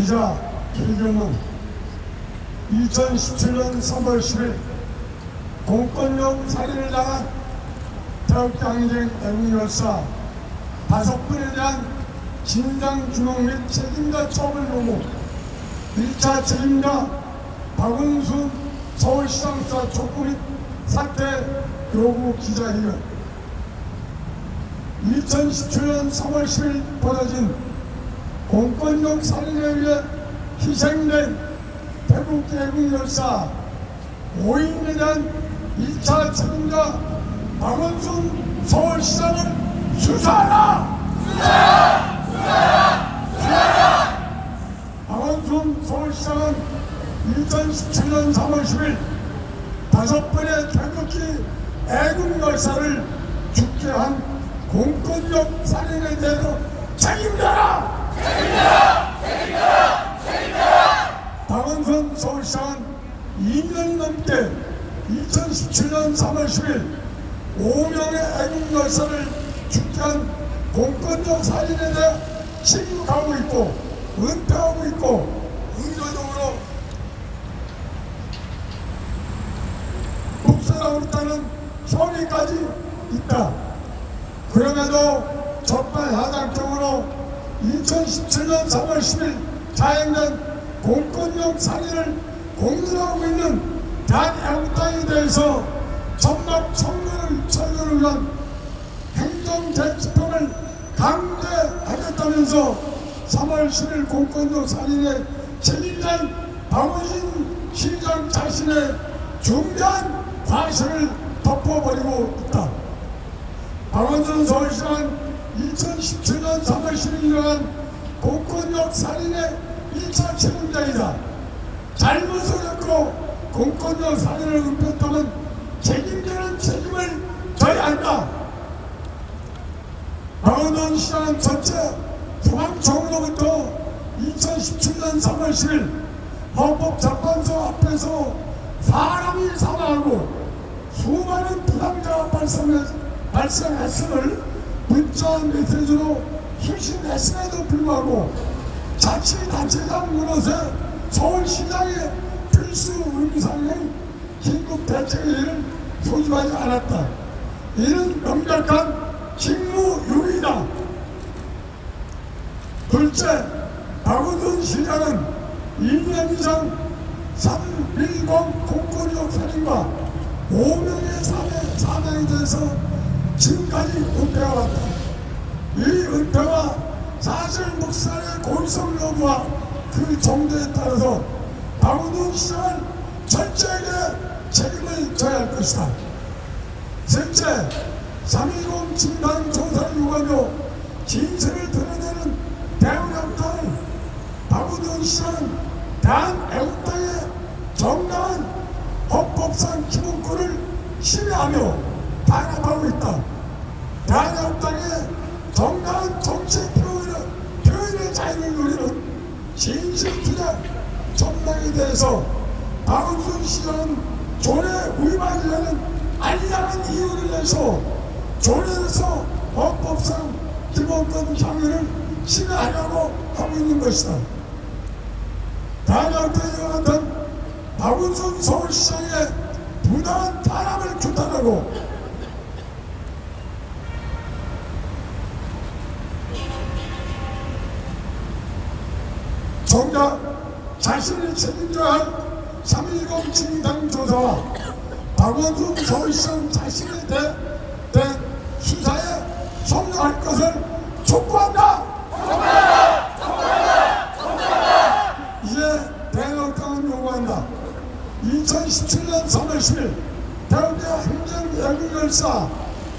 기자 최경은 2017년 3월 10일 공권력 살인을 당한 태극경쟁 애국열사. 다섯 분에 대한 진상 규명 및 책임자 처벌 요구. 1차 책임자 박은순 서울시장 수사 촉구 및 사퇴 요구 기자회견. 2017년 3월 10일 벌어진 공권력 살인에 의해 희생된 태국 대국 열사 5인에 대한 1차 책임자 박원순 서울시장을 수사하라! 박원순 서울시장은 2017년 3월 10일 다섯 번의 태극기 애국 열사를 죽게 한 공권력 살인에 대해서 책임져라! 박원순 서울시장은 2년 넘게 2017년 3월 10일 5명의 애국 열사를 죽게 한 공권력 살인에 대해 침묵하고 있고 은폐하고 있고 의도적으로 묵살하고 있다는 혐의까지 있다. 그럼에도 적반하장적으로 2017년 3월 10일 자행된 공권력 살인을 공론하고 있는 대한애국당에 대해서 전막 청년을 철거를 위한 행정재집행을 강제하겠다면서 3월 10일 공권력 살인의 책임자인 박원신 시장 자신의 중대한 과실을 덮어버리고 있다. 박원순 서울시장은 2017년 3월 10일 일어난 공권력 살인의 1차 책임자이다. 잘못을 했고 공권력 살인을 은폐했다면 책임자는 책임을 져야 한다. 박원순 시장은 전체 중앙정으로부터 2017년 3월 10일 헌법재판소 앞에서 사람이 사망하고 수많은 발생했, 발생했음을 문자 메시지로 수신했음에도 불구하고 자치단체장 문호세 서울시장의 필수 의무상의 긴급 대책회의를 소집하지 않았다. 이는 명백한 직무유기이다. 둘째, 박원순 시장은 2년 이상 310 공권력 살인과 5명의 사내, 사내에 대해서 지금까지 은폐해왔다. 이 은폐와 사실 묵살의 고의성 여부와 그 정도에 따라서 박원순 시장은 철저하게 책임을 져야 할 것이다. 셋째, 3.20 진단 조사를 요구하며 진실을 드러내는 대한애국당은 박원순 시장은 대한애국당의 정당한 헌법상 기본권을 침해하며 탄압하고 있다. 대한애국당의 정당한 정치 표현의, 표현의 자유를 누리는 진실투자 정당에 대해서 박원순 시장은 조례 위반이라는 알량한 이유를 내서 조례에서 헌법상 기본권 향유를 침해하려고 하고 있는 것이다. 단양대에 같은 박원순 서울시장의 부당한 탄압을 규탄하고 정작 자신이 책임져야 할3.10 진당 조사와 박원순 서울시장 자신에 대, 대 수사에 성공할 것을 촉구한다. 이제 대학강은 요구한다. 2017년 3월 10일 대학교 행정예비결사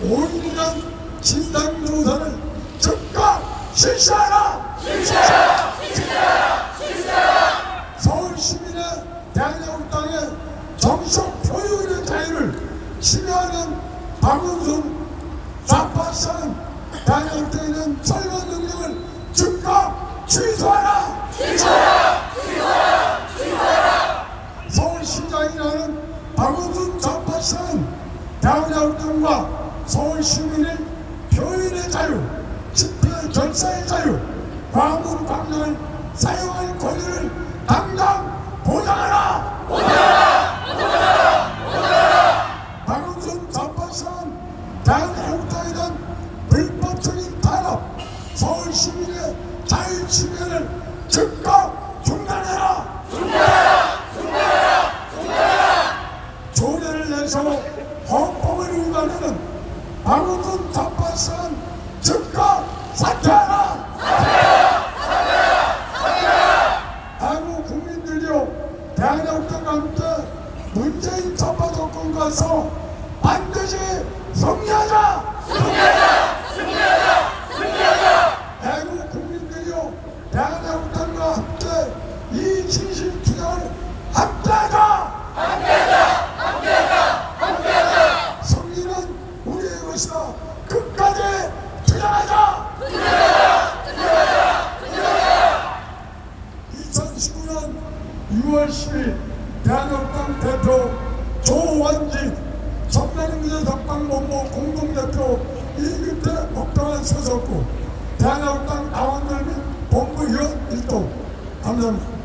5일간 진단조사를 즉각 실시하라! 서울 시민의 대한민국당의 정식 표현의 박원순 좌파시장은 대한민국당에 있는 철거 능력을 즉각 취소하라! 서울시장이라는 박원순 좌파시장은 대한민국당과 서울 시민의 표현의 자유, 집회 결사의 자유, 광문 광장을 사용할 권리를 당장 보장하라! 박원순 전파시한 대한민국당이던 불법적인 탄압 서울 시민의 자유 침해를 즉각 중단해라! 조례를 내서 헌법을 위반하는 박원순 전파시한 즉각 사퇴하라! 한국 국민들이요 대한민국과 함께 문재인 전파 정권과서 반드시 승리하자! 승리하자! 승리하자! 승리하자! 대한민국 국민들이요 대한민국과 함께 이 진실 투쟁을 함께하자! 함께하자! 함께하자! 함께하자! 승리는 것이다. 끝까지 투쟁하자! 2019년 6월 10일 대한민국당 대표 조원진 전남민주당 덕방본부 공동대표 이규태 목표만 서셨고 대한민국당 당원들 및 본부 위원 일동 감사합니다.